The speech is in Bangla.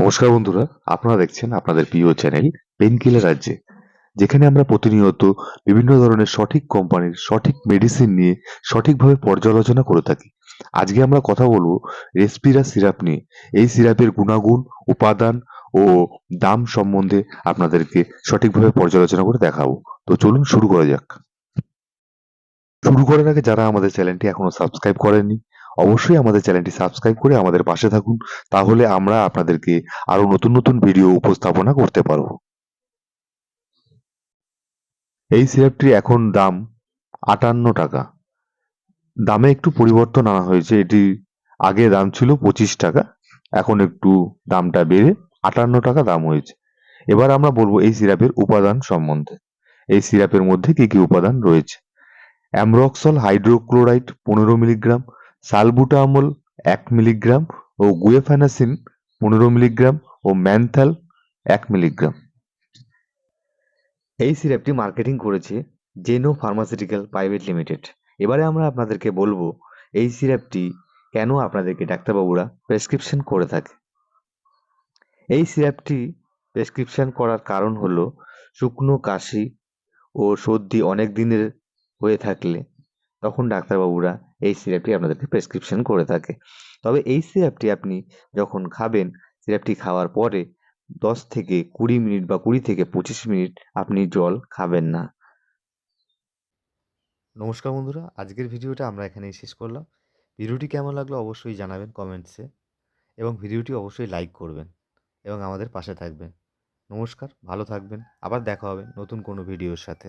নমস্কার বন্ধুরা, আপনারা দেখছেন আপনাদের প্রিয় চ্যানেল পেনকিলার রাজ্যে, যেখানে আমরা প্রতিনিয়ত বিভিন্ন ধরনের সঠিক কোম্পানির সঠিক মেডিসিন নিয়ে সঠিকভাবে পর্যালোচনা করে থাকি। আজকে আমরা কথা বলব রেসপিরা সিরাপ নিয়ে। এই সিরাপের গুণাগুণ, উপাদান ও দাম সম্বন্ধে আপনাদেরকে সঠিকভাবে পর্যালোচনা করে দেখাবো। তো চলুন শুরু করা যাক। শুরু করার আগে যারা আমাদের চ্যানেলটি এখনও সাবস্ক্রাইব করেননি অবশ্যই আমাদের চ্যানেলটি সাবস্ক্রাইব করে আমাদের পাশে থাকুন, তাহলে আমরা আপনাদেরকে আরও নতুন নতুন ভিডিও উপস্থাপনা করতে পারব। এই সিরাপটির এখন দাম আটান্ন টাকা। দামে একটু পরিবর্তন আনা হয়েছে, এটি আগে দাম ছিল পঁচিশ টাকা, এখন একটু দামটা বেড়ে আটান্ন টাকা দাম হয়েছে। এবার আমরা বলব এই সিরাপের উপাদান সম্বন্ধে। এই সিরাপের মধ্যে কি কি উপাদান রয়েছে? অ্যামরক্সল হাইড্রোক্লোরাইড পনেরো মিলিগ্রাম সালবুটামল এক মিলিগ্রাম ও গুয়েফানাসিন পনেরো মিলিগ্রাম ও ম্যানথাল এক মিলিগ্রাম। এই সিরাপটি মার্কেটিং করেছে জেনো ফার্মাসিউটিক্যাল প্রাইভেট লিমিটেড। এবারে আমরা আপনাদেরকে বলব, এই সিরাপটি কেন আপনাদেরকে ডাক্তারবাবুরা প্রেসক্রিপশন করে থাকে? এই সিরাপটি প্রেসক্রিপশন করার কারণ হলো, শুকনো কাশি ও সর্দি অনেক দিনের হয়ে থাকলে তখন ডাক্তারবাবুরা এই সিরাপটি আপনাদেরকে প্রেসক্রিপশন করে থাকে। তবে এই সিরাপটি আপনি যখন খাবেন সিরাপটি খাওয়ার পরে দশ থেকে কুড়ি মিনিট বা কুড়ি থেকে পঁচিশ মিনিট আপনি জল খাবেন না। নমস্কার বন্ধুরা, আজকের ভিডিওটা আমরা এখানেই শেষ করলাম। ভিডিওটি কেমন লাগল অবশ্যই জানাবেন কমেন্টসে এবং ভিডিওটি অবশ্যই লাইক করবেন এবং আমাদের পাশে থাকবেন। নমস্কার, ভালো থাকবেন। আবার দেখা হবে নতুন কোনো ভিডিওর সাথে।